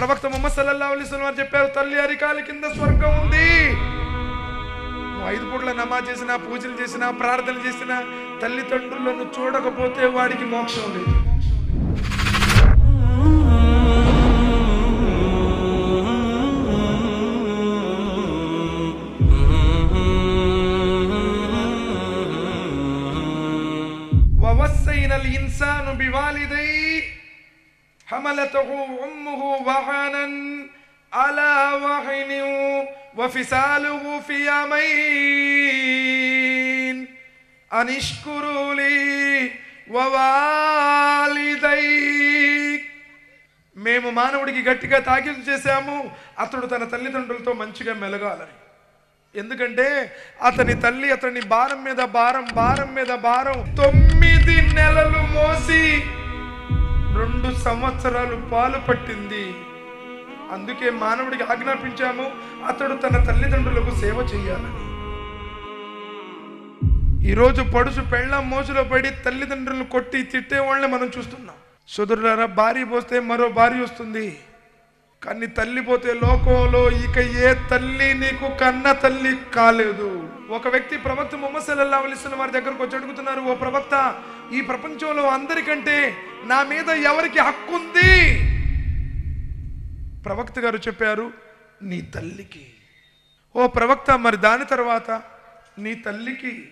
ప్రవక్త ముహమ్మద్ చెప్పారు తల్లి అరికాల కింద స్వర్గం ఉంది. ఐదు పూట్ల నమాజ్ చేసినా పూజలు చేసినా ప్రార్థనలు చేసినా తల్లిదండ్రులను చూడకపోతే వాడికి మోక్షం లేదు. ఇన్సాను బివాలిదై حملته أمه وهنا على وهن وفصاله في يومين أن اشكروا لي ووالديك మేము మానవుడికి గట్టిగా తాకీదు చేశాము అతడు తన తల్లిదండ్రులతో మంచిగా మెలగాలని ఎందుకంటే అతని తల్లి అతని భారం మీద భారం భారం మీద భారం తొమ్మిది నెలలు మోసి రెండు సంవత్సరాలు పాలు పట్టింది. అందుకే మానవుడికి ఆజ్ఞాపించాము అతడు తన తల్లిదండ్రులకు సేవ చేయాలని. ఈరోజు పడుసు పెళ్ళం మోసులో పడి తల్లిదండ్రులను కొట్టి తిట్టే వాళ్ళని మనం చూస్తున్నాం. సోదరులారా భార్య పోస్తే మరో భార్య వస్తుంది. కానీ తల్లి పోతే లోకంలో ఇక ఏ తల్లి నీకు కన్న తల్లి కాలేదు. ఒక వ్యక్తి ప్రవక్త ముహమ్మద్ వలిస్తున్న వారి దగ్గరకు వచ్చి అడుగుతున్నారు ఓ ప్రవక్త ఈ ప్రపంచంలో అందరికంటే నా మీద ఎవరికి హక్కు ఉంది? ప్రవక్త గారు చెప్పారు నీ తల్లికి. ఓ ప్రవక్త మరి దాని తర్వాత? నీ తల్లికి.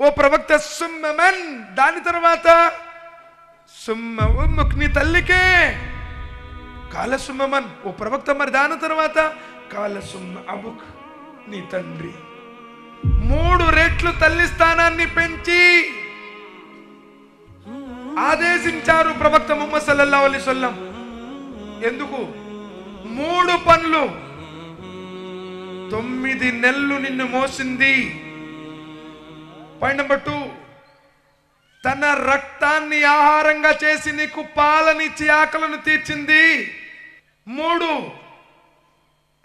ఓ ప్రవక్త సుమ్మన్ దాని తర్వాత? సుమ్మ ఉమ్ముక్ నీ తల్లికే. కాలసుమ్మమన్ ఓ ప్రవక్త మరి దాని తర్వాత? కాల సుమ్మ అబుక్ నీ తండ్రి. రెట్లు తల్లి స్థానాన్ని పెంచి ఆదేశించారు ప్రవక్త ముహమ్మద్ సల్లల్లా అలీ సొల్లం ఎందుకు? మూడు పనులు. తొమ్మిది నెలలు నిన్ను మోసింది. పాయింట్ నెంబర్ టూ తన రక్తాన్ని ఆహారంగా చేసి నీకు పాలనిచ్చి ఆకలను తీర్చింది. మూడు.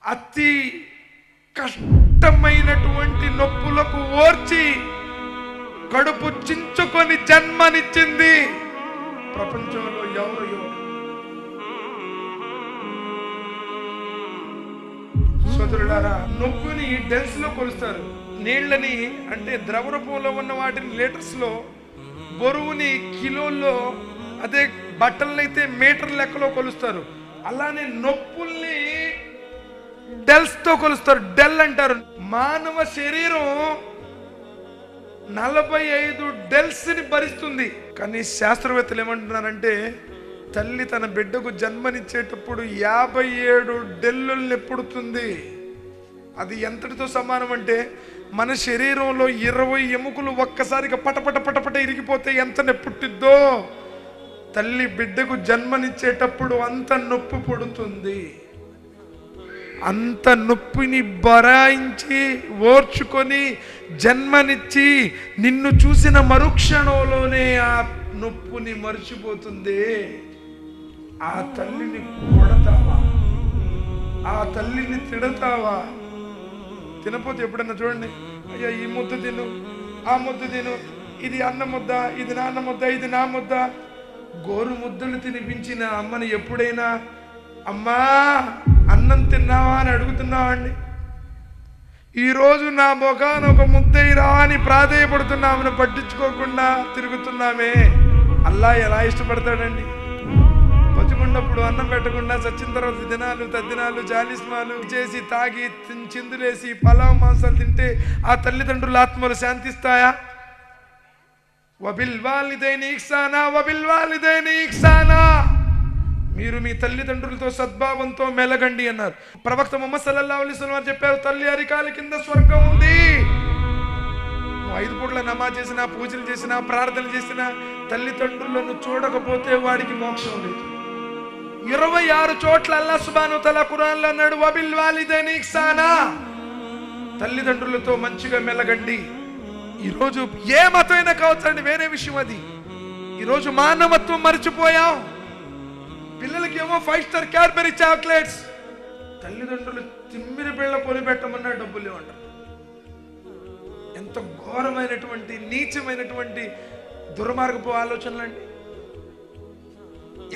అతి అనంతమైనటువంటి నొప్పులకు ఓర్చి కడుపు చించుకొని జన్మనిచ్చింది ప్రపంచంలో ఎవరు సోదరుడారా నొప్పుని డెన్స్లో కొలుస్తారు. నీళ్ళని అంటే ద్రవ రూపంలో ఉన్న వాటిని లీటర్స్లో బరువుని కిలోల్లో అదే బట్టలనైతే అయితే మీటర్ లెక్కలో కొలుస్తారు. అలానే నొప్పుల్ని డెల్స్తో కొలుస్తారు. డెల్ అంటారు. మానవ శరీరం నలభై ఐదు డెల్స్ని భరిస్తుంది. కానీ శాస్త్రవేత్తలు ఏమంటున్నారంటే తల్లి తన బిడ్డకు జన్మనిచ్చేటప్పుడు యాభై ఏడు డెల్లుల్ని పుడుతుంది. అది ఎంతటితో సమానం అంటే మన శరీరంలో ఇరవై ఎముకలు ఒక్కసారిగా పటపట పటపట ఇరిగిపోతే ఎంత నొప్పుట్టిద్దో తల్లి బిడ్డకు జన్మనిచ్చేటప్పుడు అంత నొప్పి పుడుతుంది. అంత నొప్పిని బరాయించి ఓర్చుకొని జన్మనిచ్చి నిన్ను చూసిన మరుక్షణంలోనే ఆ నొప్పుని మర్చిపోతుంది. ఆ తల్లిని కొడతావా? ఆ తల్లిని తిడతావా? తినపోతే ఎప్పుడన్నా చూడండి. అయ్యా ఈ ముద్ద తిను ఆ ముద్ద తిను. ఇది అన్న ముద్ద ఇది నాన్న ముద్ద ఇది నా ముద్ద. గోరు ముద్దలు తినిపించిన అమ్మని ఎప్పుడైనా అమ్మా అన్నం తిన్నావా అని అడుగుతున్నావండి. ఈరోజు నా ముఖాన ఒక ముద్దయిరా అని ప్రాధేయపడుతున్నామని పట్టించుకోకుండా తిరుగుతున్నామే. అల్లా ఎలా ఇష్టపడతాడండి. బతుకున్నప్పుడు అన్నం పెట్టకుండా చచ్చిన తర్వాత దినాలు తద్దినాలు జాలిస్మాలు చేసి తాగి చిందులేసి పలావ్ మాంసాలు తింటే ఆ తల్లిదండ్రుల ఆత్మలు శాంతిస్తాయా? వబిల్ వాలిదైన ఇక్సానా వబిల్ వాలిదైన ఇక్సానా. మీరు మీ తల్లిదండ్రులతో సద్భావంతో మెలగండి అన్నారు. ప్రవక్త ముహమ్మద్ సల్లల్లా అలైహి వారు చెప్పారు తల్లి అరికాలి కింద స్వర్గం ఉంది. నువ్వు ఐదు పూట్ల నమాజ్ చేసినా పూజలు చేసినా ప్రార్థన చేసినా తల్లిదండ్రులను చూడకపోతే వాడికి మోక్షం లేదు. ఇరవై ఆరు చోట్ల అల్లా సుబాను తల కురాన్లో అన్నాడు వబిల్ వాలిదని సానా తల్లిదండ్రులతో మంచిగా మెలగండి. ఈరోజు ఏ మతమైనా కావచ్చండి వేరే విషయం అది. ఈరోజు మానవత్వం మర్చిపోయాం. పిల్లలకి ఏమో ఫైవ్ స్టార్ క్యాడ్బెరీ చాక్లెట్స్. తల్లిదండ్రులు తిమ్మిన పిల్ల పొలి పెట్టమన్నా డబ్బులు ఇవ్వంటారు ఎంత ఘోరమైనటువంటి నీచమైనటువంటి దుర్మార్గపు ఆలోచనలండి.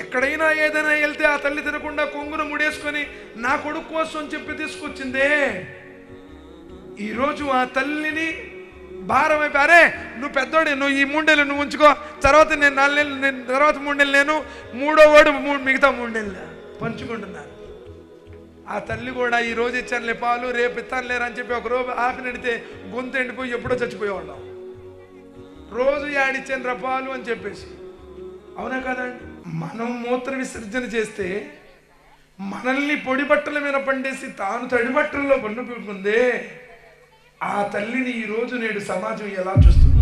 ఎక్కడైనా ఏదైనా వెళ్తే ఆ తల్లి తినకుండా కొంగును ముడేసుకొని నా కొడుకు కోసం చెప్పి తీసుకొచ్చిందే. ఈరోజు ఆ తల్లిని భారం అయిపోయారే? నువ్వు పెద్దోడి నువ్వు ఈ మూడేళ్ళు నువ్వు ఉంచుకో. తర్వాత నేను నాలుగు నెలలు నేను తర్వాత మూడు నెలలు నేను మూడో వాడు మూడు మిగతా మూడు నెలలు పంచుకుంటున్నాను ఆ తల్లి కూడా ఈ రోజు ఇచ్చానులే పాలు రేపు ఇస్తాను లేరు అని చెప్పి ఒక రోజు ఆపి నడితే గొంతు ఎండిపోయి ఎప్పుడో చచ్చిపోయేవాళ్ళం రోజు యాడిచ్చాను రా పాలు అని చెప్పేసి. అవునా కదండి మనం మూత్ర విసర్జన చేస్తే మనల్ని పొడి బట్టల మీద పండేసి తాను తడి బట్టల్లో పన్ను పెట్టుకుందే ఆ తల్లిని ఈరోజు నేడు సమాజం ఎలా చూస్తుంది?